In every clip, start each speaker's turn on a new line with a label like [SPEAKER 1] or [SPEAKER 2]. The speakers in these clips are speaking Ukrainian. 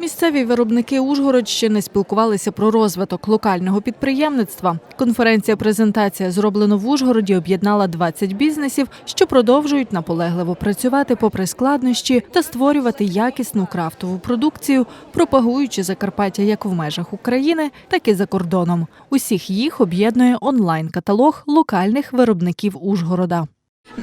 [SPEAKER 1] Місцеві виробники Ужгородщини спілкувалися про розвиток локального підприємництва. Конференція-презентація зроблено в Ужгороді об'єднала 20 бізнесів, що продовжують наполегливо працювати попри складнощі та створювати якісну крафтову продукцію, пропагуючи Закарпаття як в межах України, так і за кордоном. Усіх їх об'єднує онлайн-каталог локальних виробників Ужгорода.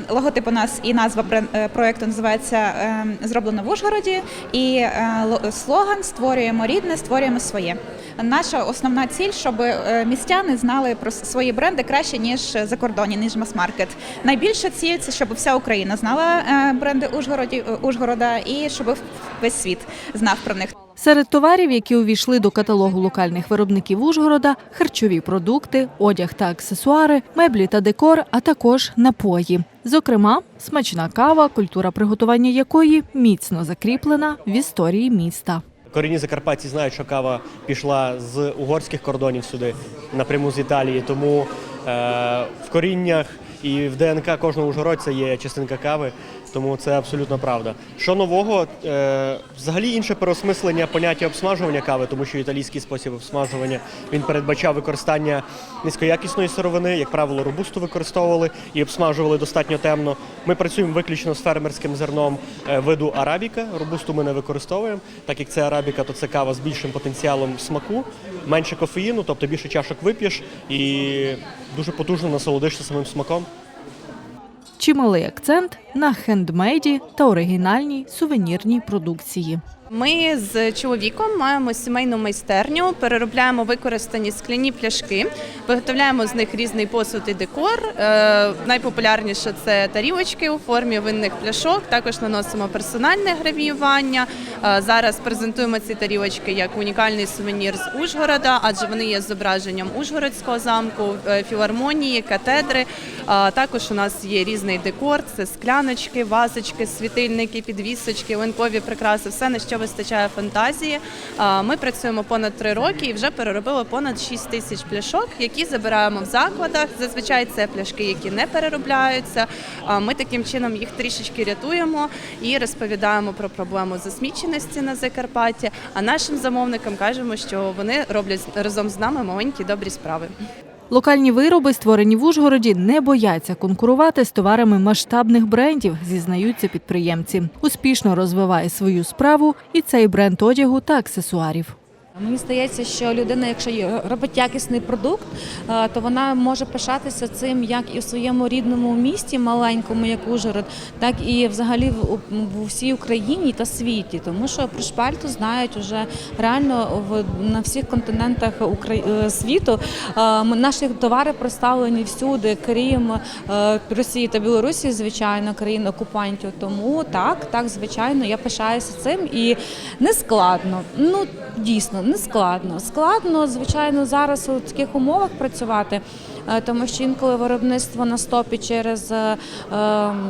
[SPEAKER 2] Логотип у нас і назва е, проекту називається е, Зроблено в Ужгороді. І е, слоган Створюємо рідне, створюємо своє. Наша основна ціль, щоб е, містяни знали про свої бренди краще ніж за кордоні, ніж мас-маркет. Найбільша ціль це щоб вся Україна знала бренди Ужгороді Ужгорода і щоб весь світ знав про них.
[SPEAKER 1] Серед товарів, які увійшли до каталогу локальних виробників Ужгорода, харчові продукти, одяг та аксесуари, меблі та декор, а також напої. Зокрема, смачна кава, культура приготування якої міцно закріплена в історії міста.
[SPEAKER 3] Корінні закарпатці знають, що кава пішла з угорських кордонів сюди, напряму з Італії. Тому е, в коріннях і в ДНК кожного ужгородця є частинка кави, тому це абсолютно правда. Що нового? Е, взагалі інше переосмислення поняття обсмажування кави, тому що італійський спосіб обсмажування він передбачав використання низькоякісної сировини, як правило, робусту використовували і обсмажували достатньо темно. Ми працюємо виключно з фермерським зерном е, виду арабіка. Робусту ми не використовуємо, так як це арабіка, то це кава з більшим потенціалом смаку, менше кофеїну, тобто більше чашок вип'єш і дуже потужно насолодишся самим смаком.
[SPEAKER 1] Чималий акцент на хендмейді та оригінальній сувенірній продукції.
[SPEAKER 4] Ми з чоловіком маємо сімейну майстерню, переробляємо використані скляні пляшки, виготовляємо з них різний посуд і декор. Е, найпопулярніше це тарілочки у формі винних пляшок. Також наносимо персональне гравіювання. Е, зараз презентуємо ці тарілочки як унікальний сувенір з Ужгорода, адже вони є зображенням Ужгородського замку, е, філармонії, катедри. Також у нас є різний декор: це скляночки, вазочки, світильники, підвісочки, линкові прикраси, все на що вистачає фантазії. Ми працюємо понад три роки і вже переробили понад 6 тисяч пляшок, які забираємо в закладах. Зазвичай це пляшки, які не переробляються. Ми таким чином їх трішечки рятуємо і розповідаємо про проблему засміченості на Закарпатті. А нашим замовникам кажемо, що вони роблять разом з нами маленькі добрі справи.
[SPEAKER 1] Локальні вироби, створені в Ужгороді, не бояться конкурувати з товарами масштабних брендів, зізнаються підприємці. Успішно розвиває свою справу і цей бренд одягу та аксесуарів.
[SPEAKER 5] Мені здається, що людина, якщо робить якісний продукт, е, то вона може пишатися цим як і в своєму рідному місті, маленькому, як Ужгород, так і взагалі в, всій Україні та світі. Тому що про шпальту знають уже реально на всіх континентах е, світу. Е, Наші товари представлені всюди, крім Росії та Білорусі, звичайно, країн окупантів. Тому так, так, звичайно, я пишаюся цим і не складно. Ну дійсно не складно. Складно, звичайно, зараз у таких умовах працювати, е, тому що інколи виробництво на стопі через е, е,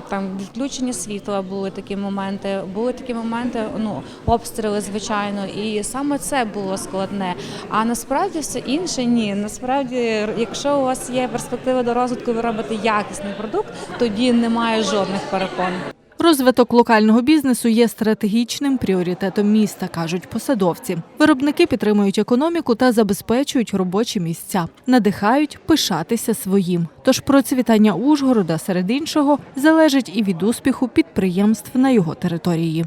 [SPEAKER 5] там відключення світла були такі моменти. Були такі моменти, ну обстріли, звичайно, і саме це було складне. А насправді все інше ні. Насправді, якщо у вас є перспектива до розвитку, ви робите якісний продукт, тоді немає жодних перепон.
[SPEAKER 1] Розвиток локального бізнесу є стратегічним пріоритетом міста, кажуть посадовці. Виробники підтримують економіку та забезпечують робочі місця, надихають пишатися своїм. Тож процвітання Ужгорода серед іншого залежить і від успіху підприємств на його території.